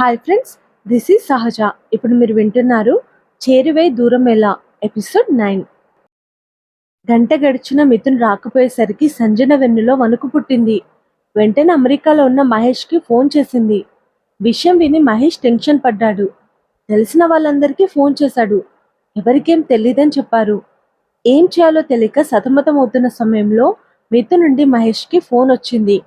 Hi friends this is సహజ ఇప్పుడు మీరు వింటున్నారు చేరువై దూరం ఎలా? ఎపిసోడ్ నైన్ గంట గడిచిన మిథున్ రాకపోయేసరికి సంజన వెన్నులో వణుకు పుట్టింది. వెంటనే అమెరికాలో ఉన్న మహేష్కి ఫోన్ చేసింది. విషయం విని మహేష్ టెన్షన్ పడ్డాడు. తెలిసిన వాళ్ళందరికీ ఫోన్ చేశాడు. ఎవరికేం తెలియదని చెప్పారు. ఏం చేయాలో తెలియక సతమతం అవుతున్న సమయంలో మిథున్ నుండి మహేష్కి ఫోన్ వచ్చింది.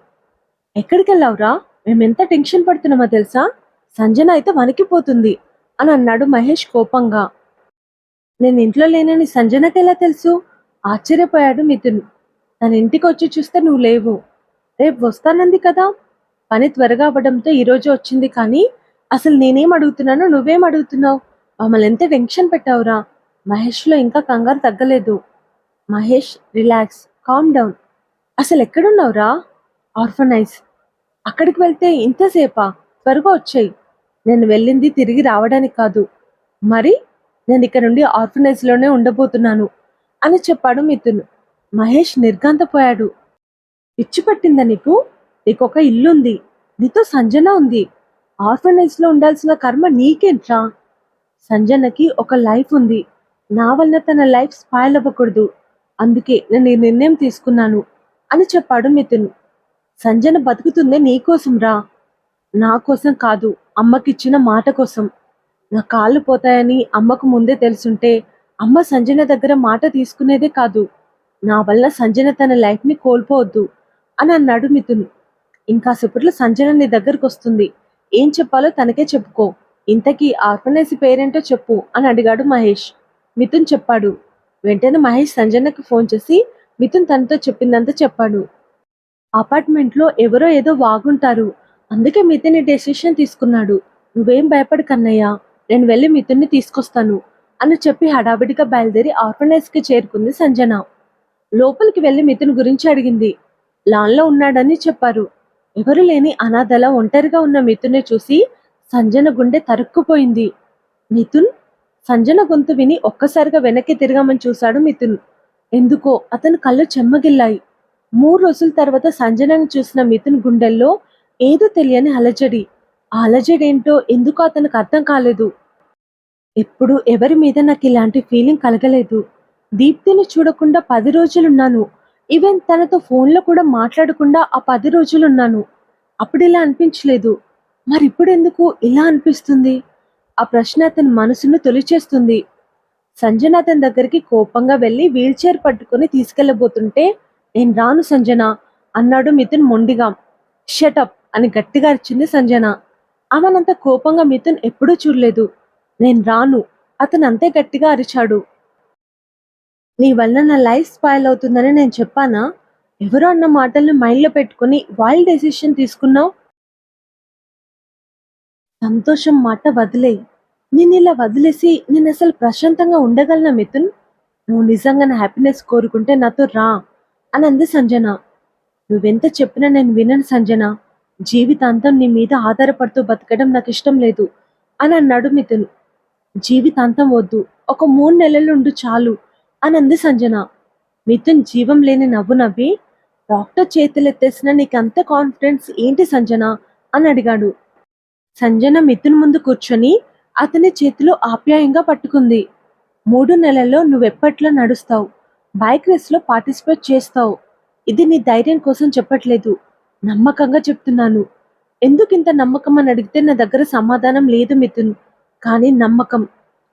ఎక్కడికి వెళ్ళావురా మేమెంత టెన్షన్ పడుతున్నామో తెలుసా? సంజన అయితే వణికిపోతుంది అని అన్నాడు మహేష్ కోపంగా. నేను ఇంట్లో లేనని సంజనకి ఎలా తెలుసు? ఆశ్చర్యపోయాడు మిథున్. తన ఇంటికి వచ్చి చూస్తే నువ్వు లేవు. రేపు వస్తానంది కదా? పని త్వరగా అవ్వడంతో ఈరోజు వచ్చింది కానీ అసలు నేనేం అడుగుతున్నానో నువ్వేం అడుగుతున్నావు? మమ్మల్ని ఎంత టెన్షన్ పెట్టావురా? మహేష్లో ఇంకా కంగారు తగ్గలేదు. Mahesh relax calm down. అసలు ఎక్కడున్నావురా? ఆర్ఫనైజ్. అక్కడికి వెళ్తే ఇంతసేపా? త్వరగా వచ్చాయి. నేను వెళ్ళింది తిరిగి రావడానికి కాదు. మరి నేను ఇక్కడ నుండి ఆర్ఫనైజ్లోనే ఉండబోతున్నాను అని చెప్పాడు మిథున్. మహేష్ నిర్గాంతపోయాడు పిచ్చి పట్టిందా నీకు? నీకు ఒక ఇల్లుంది. నీతో సంజన ఉంది. ఆర్ఫనైజ్లో ఉండాల్సిన కర్మ నీకేంట్రా? సంజనకి ఒక లైఫ్ ఉంది. నా వలన తన లైఫ్ స్పాయిల్ అవ్వకూడదు. అందుకే నేను ఈ నిర్ణయం తీసుకున్నాను అని చెప్పాడు మిథున్. సంజన బతుకుతుందే నీకోసం రా నా కోసం కాదు. అమ్మకిచ్చిన మాట కోసం. నా కాళ్ళు పోతాయని అమ్మకు ముందే తెలుసుంటే అమ్మ సంజన దగ్గర మాట తీసుకునేదే కాదు. నా వల్ల సంజన తన లైఫ్ని కోల్పోవద్దు అని అన్నాడు మిథున్. ఇంకా సేపట్లో సంజన నీ దగ్గరకు వస్తుంది. ఏం చెప్పాలో తనకే చెప్పుకో. ఇంతకీ ఆర్ఫనైజ్ పేరేంటో చెప్పు అని అడిగాడు మహేష్. మిథున్ చెప్పాడు. వెంటనే మహేష్ సంజనకు ఫోన్ చేసి మిథున్ తనతో చెప్పిందంతా చెప్పాడు. అపార్ట్మెంట్లో ఎవరో ఏదో వాగుంటారు. అందుకే మిథున్ ఈ డెసిషన్ తీసుకున్నాడు. నువ్వేం భయపడు కన్నయ్య నేను వెళ్ళి మిథున్ని తీసుకొస్తాను అని చెప్పి హడావిడిగా బయలుదేరి ఆర్ఫనైజ్కి చేరుకుంది సంజన. లోపలికి వెళ్ళి మిథున్ గురించి అడిగింది. లాన్లో ఉన్నాడని చెప్పారు. ఎవరు లేని అనాథల ఒంటరిగా ఉన్న మిథున్ని చూసి సంజన గుండె తరుక్కుపోయింది. మిథున్? సంజన గొంతు విని ఒక్కసారిగా వెనక్కి తిరగమని చూశాడు మిథున్. ఎందుకో? అతను కళ్ళు చెమ్మగిల్లాయి. మూడు రోజుల తర్వాత సంజనను చూసిన మిథున్ గుండెల్లో ఏదో తెలియని అలజడి. ఆ అలజడి ఏంటో ఎందుకో అతనికి అర్థం కాలేదు. ఎప్పుడు ఎవరి మీద నాకు ఇలాంటి ఫీలింగ్ కలగలేదు. దీప్తిని చూడకుండా పది రోజులున్నాను. ఈవెన్ తనతో ఫోన్లో కూడా మాట్లాడకుండా ఆ పది రోజులున్నాను. అప్పుడు ఇలా అనిపించలేదు. మరి ఇప్పుడు ఎందుకు ఇలా అనిపిస్తుంది? ఆ ప్రశ్న అతని మనసును తొలిచేస్తుంది. సంజన అతని దగ్గరికి కోపంగా వెళ్ళి వీల్ చైర్ పట్టుకొని తీసుకెళ్ళబోతుంటే నేను రాను సంజన అన్నాడు మిథున్ మొండిగా. షటప్ అని గట్టిగా అరిచింది సంజన. ఆమెనంత కోపంగా మిథున్ ఎప్పుడూ చూడలేదు. నేను రాను. అతను అంతే గట్టిగా అరిచాడు. నీ వల్ల నా లైఫ్ స్పాయిల్ అవుతుందని నేను చెప్పానా? ఎవరు అన్న మాటలను మైండ్లో పెట్టుకుని వైల్డ్ డెసిషన్ తీసుకున్నావు? సంతోషం మాట వదిలేయి. నేను ఇలా వదిలేసి నేను అసలు ప్రశాంతంగా ఉండగలనా మిథున్? నువ్వు నిజంగా నా హ్యాపీనెస్ కోరుకుంటే నాతో రా అని అంది సంజన. నువ్వెంత చెప్పినా నేను వినను సంజన. జీవితాంతం నీ మీద ఆధారపడుతూ బతకడం నాకు ఇష్టం లేదు అని అన్నాడు మిథున్. జీవితాంతం వద్దు ఒక మూడు నెలలు ఉండు చాలు అని అంది సంజన. మిథున్ జీవం లేని నవ్వు నవ్వి డాక్టర్ చేతులెత్తేసిన నీకు అంత కాన్ఫిడెన్స్ ఏంటి సంజన అని అడిగాడు. సంజన మిథున్ ముందు కూర్చొని అతని చేతిలో ఆప్యాయంగా పట్టుకుంది. మూడు నెలల్లో నువ్వెప్పట్లో నడుస్తావు బైక్ రేస్లో పార్టిసిపేట్ చేస్తావు. ఇది నీ ధైర్యం కోసం చెప్పట్లేదు నమ్మకంగా చెప్తున్నాను. ఎందుకు ఇంత నమ్మకం అని అడిగితే నా దగ్గర సమాధానం లేదు మిథున్. కానీ నమ్మకం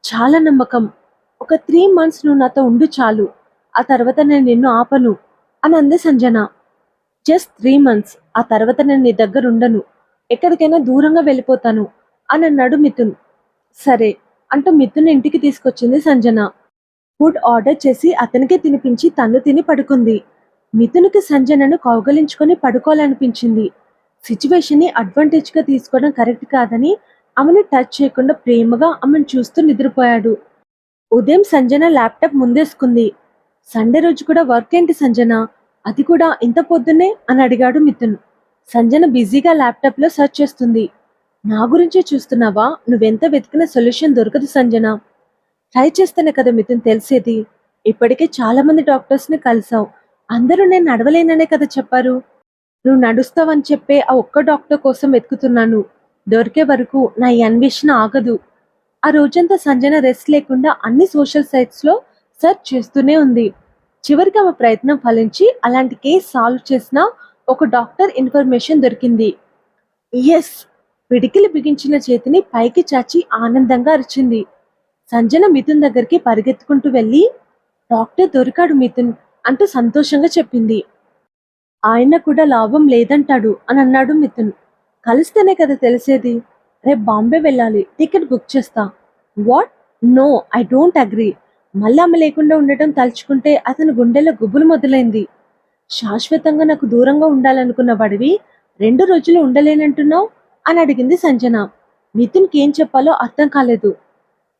చాలా నమ్మకం. ఒక త్రీ మంత్స్ నువ్వు నాతో ఉండు చాలు. ఆ తర్వాత నేను నిన్ను ఆపను అని అంది సంజన. జస్ట్ త్రీ మంత్స్ ఆ తర్వాత నేను నీ దగ్గర ఉండను. ఎక్కడికైనా దూరంగా వెళ్ళిపోతాను అని అన్నాడు మిథున్. సరే అంటూ మిథున్ ఇంటికి తీసుకొచ్చింది సంజన. ఫుడ్ ఆర్డర్ చేసి అతనికే తినిపించి తను తిని పడుకుంది. మిథున్కి సంజనను కౌగలించుకొని పడుకోవాలనిపించింది. సిచ్యువేషన్ని అడ్వాంటేజ్గా తీసుకోవడం కరెక్ట్ కాదని ఆమెను టచ్ చేయకుండా ప్రేమగా ఆమెను చూస్తూ నిద్రపోయాడు. ఉదయం సంజన ల్యాప్టాప్ ముందేసుకుంది. సండే రోజు కూడా వర్క్ ఏంటి సంజన? అది కూడా ఇంత పొద్దున్నే? అని అడిగాడు మిథున్. సంజన బిజీగా ల్యాప్టాప్లో సెర్చ్ చేస్తుంది. నా గురించే చూస్తున్నావా? నువ్వెంత వెతికిన సొల్యూషన్ దొరకదు సంజన. ట్రై చేస్తేనే కదా మిథున్ తెలిసేది. ఇప్పటికే చాలామంది డాక్టర్స్ని కలిసావు. అందరూ నేను నడవలేననే కదా చెప్పారు? నువ్వు నడుస్తావని చెప్పే ఆ ఒక్క డాక్టర్ కోసం వెతుకుతున్నాను. దొరికే వరకు నా ఈ అన్వేషణ ఆగదు. ఆ రోజంతా సంజన రెస్ట్ లేకుండా అన్ని సోషల్ సైట్స్లో సెర్చ్ చేస్తూనే ఉంది. చివరికి ఆమె ప్రయత్నం ఫలించి అలాంటి కేసు సాల్వ్ చేసిన ఒక డాక్టర్ ఇన్ఫర్మేషన్ దొరికింది. ఎస్ పిడికిలి బిగించిన చేతిని పైకి చాచి ఆనందంగా అరిచింది. సంజన మిథున్ దగ్గరికి పరిగెత్తుకుంటూ వెళ్ళి డాక్టర్ దొరికాడు మిథున్ అంటూ సంతోషంగా చెప్పింది. ఆయన కూడా లాభం లేదంటాడు అని అన్నాడు మిథున్. కలిస్తేనే కదా తెలిసేది. రేపు బాంబే వెళ్ళాలి. టికెట్ బుక్ చేస్తా. What? No I don't agree. మళ్ళీ ఆమె లేకుండా ఉండటం తలుచుకుంటే అతని గుండెలో గుబులు మొదలైంది. శాశ్వతంగా నాకు దూరంగా ఉండాలనుకున్న వాడివి రెండు రోజులు ఉండలేనంటున్నావు? అని అడిగింది సంజన. మిథున్కి ఏం చెప్పాలో అర్థం కాలేదు.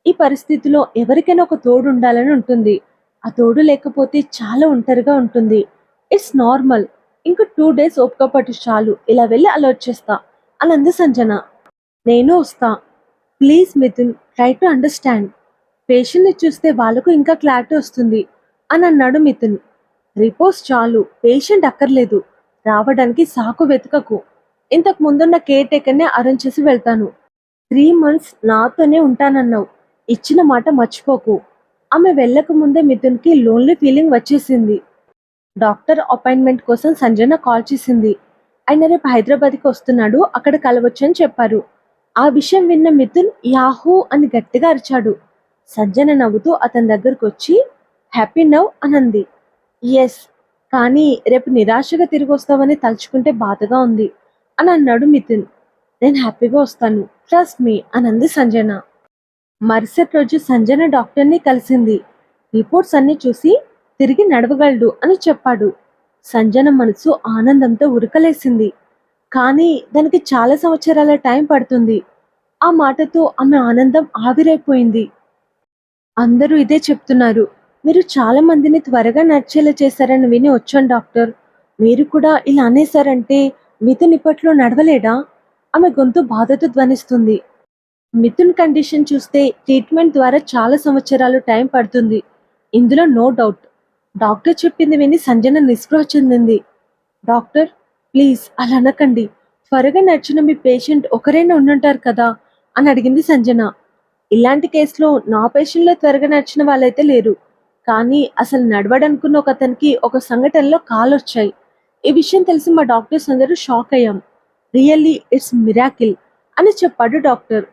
ఈ పరిస్థితిలో ఎవరికైనా ఒక తోడు ఉండాలని ఉంటుంది. ఆ తోడు లేకపోతే చాలా ఒంటరిగా ఉంటుంది. ఇట్స్ నార్మల్ ఇంకా టూ డేస్ ఓపిక పట్టు చాలు. ఇలా వెళ్ళి అలా వచ్చేస్తా అని అంది సంజన నేను వస్తా. Please Mithun try to understand పేషెంట్ని చూస్తే వాళ్ళకు ఇంకా క్లారిటీ వస్తుంది. అని అన్నాడు మిథున్. రిపోర్ట్స్ చాలు. పేషెంట్ అక్కర్లేదు. రావడానికి సాకు వెతకకు. ఇంతకు ముందున్న కేర్ టేకర్నే అరేంజ్ చేసి వెళ్తాను. త్రీ మంత్స్ నాతోనే ఉంటానన్నావు. ఇచ్చిన మాట మర్చిపోకు. ఆమె వెళ్ళక ముందే మిథున్కి లోన్లీ ఫీలింగ్ వచ్చేసింది. డాక్టర్ అపాయింట్మెంట్ కోసం సంజన కాల్ చేసింది. ఆయన రేపు హైదరాబాద్కి వస్తున్నాడు అక్కడ కలవచ్చు అని చెప్పారు. ఆ విషయం విన్న మిథున్ యాహూ అని గట్టిగా అరిచాడు. సంజన నవ్వుతూ అతని దగ్గరకు వచ్చి హ్యాపీ నవ్ అనంది. ఎస్ కానీ రేపు నిరాశగా తిరిగి వస్తావని తలుచుకుంటే బాధగా ఉంది అని అన్నాడు మిథున్. నేను హ్యాపీగా వస్తాను ట్రస్ట్ మీ అనంది సంజన. మరుసటి రోజు సంజన డాక్టర్ని కలిసింది. రిపోర్ట్స్ అన్ని చూసి తిరిగి నడవగలడు అని చెప్పాడు. సంజన మనసు ఆనందంతో ఉరకలేసింది. కానీ దానికి చాలా సంవత్సరాల టైం పడుతుంది. ఆ మాటతో ఆమె ఆనందం ఆవిరైపోయింది. అందరూ ఇదే చెప్తున్నారు. మీరు చాలా మందిని త్వరగా నడిచేలా చేశారని విని వచ్చాను డాక్టర్. మీరు కూడా ఇలా అనేసారంటే మిథున్ ఇప్పట్లో నడవలేడా ఆమె గొంతు బాధతో ధ్వనిస్తుంది. మిథున్ కండిషన్ చూస్తే ట్రీట్మెంట్ ద్వారా చాలా సంవత్సరాలు టైం పడుతుంది. ఇందులో నో డౌట్. డాక్టర్ చెప్పింది విని సంజన నిస్పృహ చెందింది. డాక్టర్ ప్లీజ్ అలా అనకండి. త్వరగా నడిచిన మీ పేషెంట్ ఒకరైనా ఉండుంటారు కదా అని అడిగింది సంజన. ఇలాంటి కేసులో నా పేషెంట్లో త్వరగా నడిచిన వాళ్ళైతే లేరు. కానీ అసలు నడవడనుకున్న ఒక అతనికి ఒక సంఘటనలో కాలు వచ్చాయి ఈ విషయం తెలిసి మా డాక్టర్స్ అందరూ షాక్ అయ్యాం. రియల్లీ ఇట్స్ మిరాకిల్ అని చెప్పాడు డాక్టర్.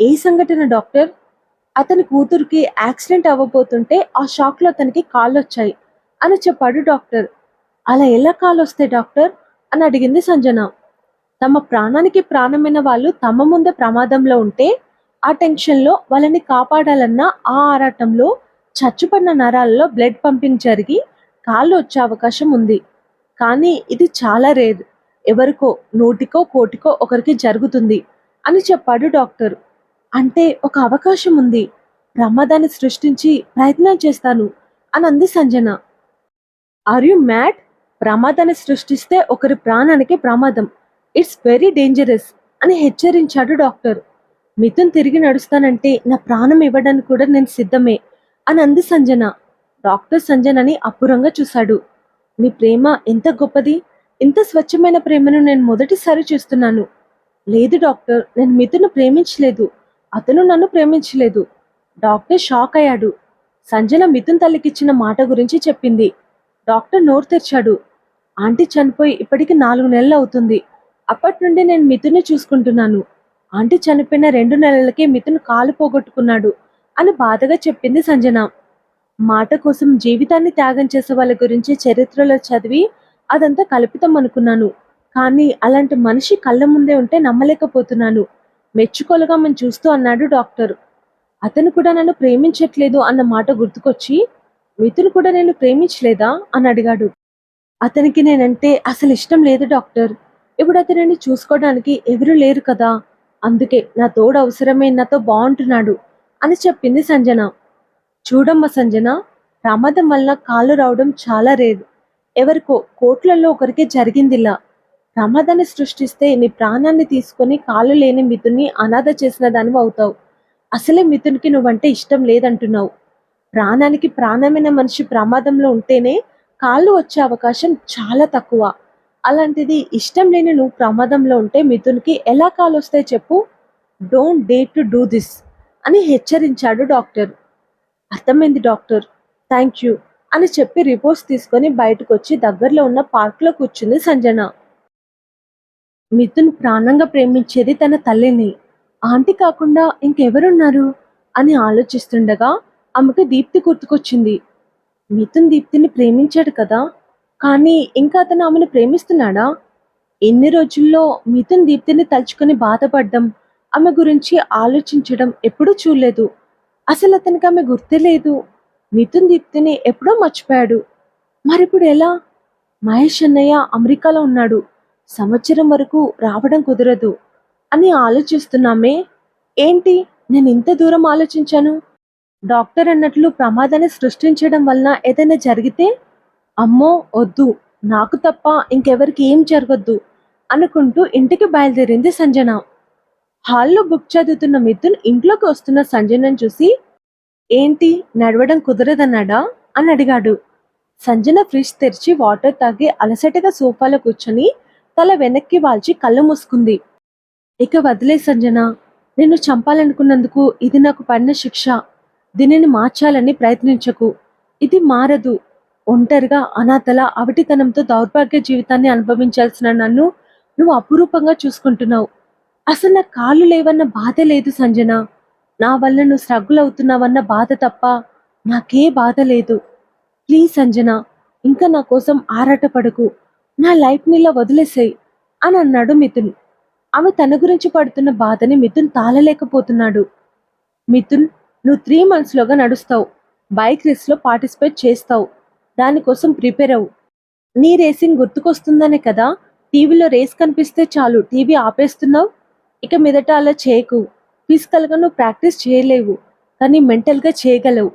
ఏ సంఘటన డాక్టర్? అతని కూతురికి యాక్సిడెంట్ అవ్వబోతుంటే ఆ షాక్లో అతనికి కాళ్ళు వచ్చాయి అని చెప్పాడు డాక్టర్. అలా ఎలా కాళ్ళు వస్తాయి డాక్టర్? అని అడిగింది సంజన. తమ ప్రాణానికి ప్రాణమైన వాళ్ళు తమ ముందే ప్రమాదంలో ఉంటే ఆ టెన్షన్లో వాళ్ళని కాపాడాలన్న ఆ ఆరాటంలో చచ్చుపడిన నరాల్లో బ్లడ్ పంపింగ్ జరిగి కాళ్ళు వచ్చే అవకాశం ఉంది. కానీ ఇది చాలా రేర్. ఎవరికో నూటికో కోటికో ఒకరికి జరుగుతుంది అని చెప్పాడు డాక్టర్. అంటే ఒక అవకాశం ఉంది. ప్రమాదాన్ని సృష్టించి ప్రయత్నం చేస్తాను అని అంది సంజన. ఆర్ యు మ్యాడ్ ప్రమాదాన్ని సృష్టిస్తే ఒకరి ప్రాణానికి ప్రమాదం. ఇట్స్ వెరీ డేంజరస్ అని హెచ్చరించాడు డాక్టర్. మిథున్ తిరిగి నడుస్తానంటే నా ప్రాణం ఇవ్వడానికి కూడా నేను సిద్ధమే అని అంది సంజన. డాక్టర్ సంజనని అపురంగా చూశాడు. నీ ప్రేమ ఎంత గొప్పది? ఇంత స్వచ్ఛమైన ప్రేమను నేను మొదటిసారి చూస్తున్నాను. లేదు డాక్టర్ నేను మిథును ప్రేమించలేదు. అతను నన్ను ప్రేమించలేదు. డాక్టర్ షాక్ అయ్యాడు. సంజన మిథున్ తల్లికిచ్చిన మాట గురించి చెప్పింది. డాక్టర్ నోరు తెరిచాడు. ఆంటీ చనిపోయి ఇప్పటికి నాలుగు నెలలు అవుతుంది. అప్పటి నుండి నేను మిథున్ని చూసుకుంటున్నాను. ఆంటీ చనిపోయిన రెండు నెలలకే మిథున్ కాలు పోగొట్టుకున్నాడు అని బాధగా చెప్పింది సంజన. మాట కోసం జీవితాన్ని త్యాగం చేసే వాళ్ళ గురించి చరిత్రలో చదివి అదంతా కల్పితం అనుకున్నాను కానీ అలాంటి మనిషి కళ్ళ ముందే ఉంటే నమ్మలేకపోతున్నాను. మెచ్చుకోలుగా మనం చూస్తూ అన్నాడు డాక్టర్. అతను కూడా నన్ను ప్రేమించట్లేదు అన్న మాట గుర్తుకొచ్చి మిథున్ కూడా నేను ప్రేమించలేదా అని అడిగాడు. అతనికి నేనంటే అసలు ఇష్టం లేదు డాక్టర్. ఇప్పుడు అతనిని చూసుకోవడానికి ఎవరు లేరు కదా. అందుకే నా తోడు అవసరమే నాతో బాగుంటున్నాడు అని చెప్పింది సంజన. చూడమ్మ సంజన ప్రమాదం వల్ల కాళ్ళు రావడం చాలా రేరు. ఎవరికో కోట్లలో ఒకరికి జరిగిందిలా. ప్రమాదాన్ని సృష్టిస్తే నీ ప్రాణాన్ని తీసుకొని కాళ్ళు లేని మిథుని అనాథ చేసిన దానివి అవుతావు. అసలే మిథునికి నువ్వంటే ఇష్టం లేదంటున్నావు. ప్రాణానికి ప్రాణమైన మనిషి ప్రమాదంలో ఉంటేనే కాళ్ళు వచ్చే అవకాశం చాలా తక్కువ. అలాంటిది ఇష్టం లేని నువ్వు ప్రమాదంలో ఉంటే మిథున్కి ఎలా కాలు వస్తాయి చెప్పు? Don't dare to do this అని హెచ్చరించాడు డాక్టర్. అర్థమైంది డాక్టర్. థ్యాంక్ యూ అని చెప్పి రిపోర్ట్స్ తీసుకొని బయటకు వచ్చి దగ్గరలో ఉన్న పార్క్లో కూర్చుంది సంజన. మిథున్ ప్రాణంగా ప్రేమించేది తన తల్లిని. ఆంటీ కాకుండా ఇంకెవరున్నారు? అని ఆలోచిస్తుండగా ఆమెకు దీప్తి గుర్తుకొచ్చింది. మిథున్ దీప్తిని ప్రేమించాడు కదా? కానీ ఇంకా అతను ఆమెను ప్రేమిస్తున్నాడా? ఎన్ని రోజుల్లో మిథున్ దీప్తిని తలుచుకొని బాధపడ్డం ఆమె గురించి ఆలోచించడం ఎప్పుడూ చూడలేదు. అసలు అతనికి ఆమె గుర్తే లేదు. మిథున్ దీప్తిని ఎప్పుడో మర్చిపోయాడు. మరిప్పుడు ఎలా? మహేష్ అన్నయ్య అమెరికాలో ఉన్నాడు. సంవత్సరం వరకు రావడం కుదరదు అని ఆలోచిస్తున్నామే. ఏంటి? నేను ఇంత దూరం ఆలోచించాను? డాక్టర్ అన్నట్లు ప్రమాదాన్ని సృష్టించడం వలన ఏదైనా జరిగితే? అమ్మో వద్దు. నాకు తప్ప ఇంకెవరికి ఏం జరగద్దు అనుకుంటూ ఇంటికి బయలుదేరింది సంజన. హాల్లో బుక్ చదువుతున్న మిథున్ ఇంట్లోకి వస్తున్న సంజనను చూసి ఏంటి? నడవడం కుదరదన్నాడా? అని అడిగాడు. సంజన ఫ్రిడ్జ్ తెరిచి వాటర్ తాగి అలసటగా సోఫాలో కూర్చొని తల వెనక్కి వాల్చి కళ్ళు మూసుకుంది. ఇక వదిలే సంజన నిన్ను చంపాలనుకున్నందుకు ఇది నాకు పడిన శిక్ష. దీనిని మార్చాలని ప్రయత్నించకు. ఇది మారదు. ఒంటరిగా అనాథల అవిటితనంతో దౌర్భాగ్య జీవితాన్ని అనుభవించాల్సిన నన్ను నువ్వు అపురూపంగా చూసుకుంటున్నావు. అసలు నా కాళ్ళు లేవన్న బాధ లేదు సంజన. నా వల్ల నువ్వు స్ట్రగుల్ అవుతున్నావన్న బాధ తప్ప నాకే బాధ లేదు. ప్లీజ్ సంజన ఇంకా నా కోసం ఆరాటపడకు. నా లైఫ్ ఇలా వదిలేసేయ్ అని అన్నాడు మిథున్. ఆమె తన గురించి పడుతున్న బాధని మిథున్ తాళలేకపోతున్నాడు. మిథున్ నువ్వు త్రీ మంత్స్లోగా నడుస్తావు. బైక్ రేస్లో పార్టిసిపేట్ చేస్తావు. దానికోసం ప్రిపేర్ అవ్వు. నీ రేసింగ్ గుర్తుకొస్తుందనే కదా? టీవీలో రేస్ కనిపిస్తే చాలు టీవీ ఆపేస్తున్నావు? ఇక మీదట అలా చేయకు. ఫిజికల్గా నువ్వు ప్రాక్టీస్ చేయలేవు కానీ మెంటల్గా చేయగలవు.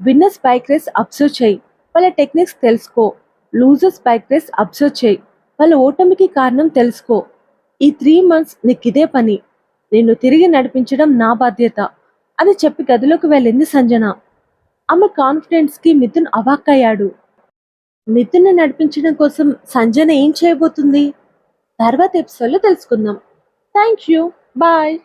విన్నర్స్ బైక్ రేస్ అబ్జర్వ్ చేయి. వాళ్ళ టెక్నిక్స్ తెలుసుకో. లూజర్స్ బైక్ రేస్ అబ్జర్వ్ చేయి. వాళ్ళ ఓటమికి కారణం తెలుసుకో. ఈ త్రీ మంత్స్ నీకు ఇదే పని. నిన్ను తిరిగి నడిపించడం నా బాధ్యత. అని చెప్పి గదిలోకి వెళ్ళింది సంజన. ఆమె కాన్ఫిడెన్స్కి మిథున్ అవాక్కయ్యాడు. మిథున్ను నడిపించడం కోసం సంజన ఏం చేయబోతుంది? తర్వాత ఎపిసోడ్లో తెలుసుకుందాం. Thank you bye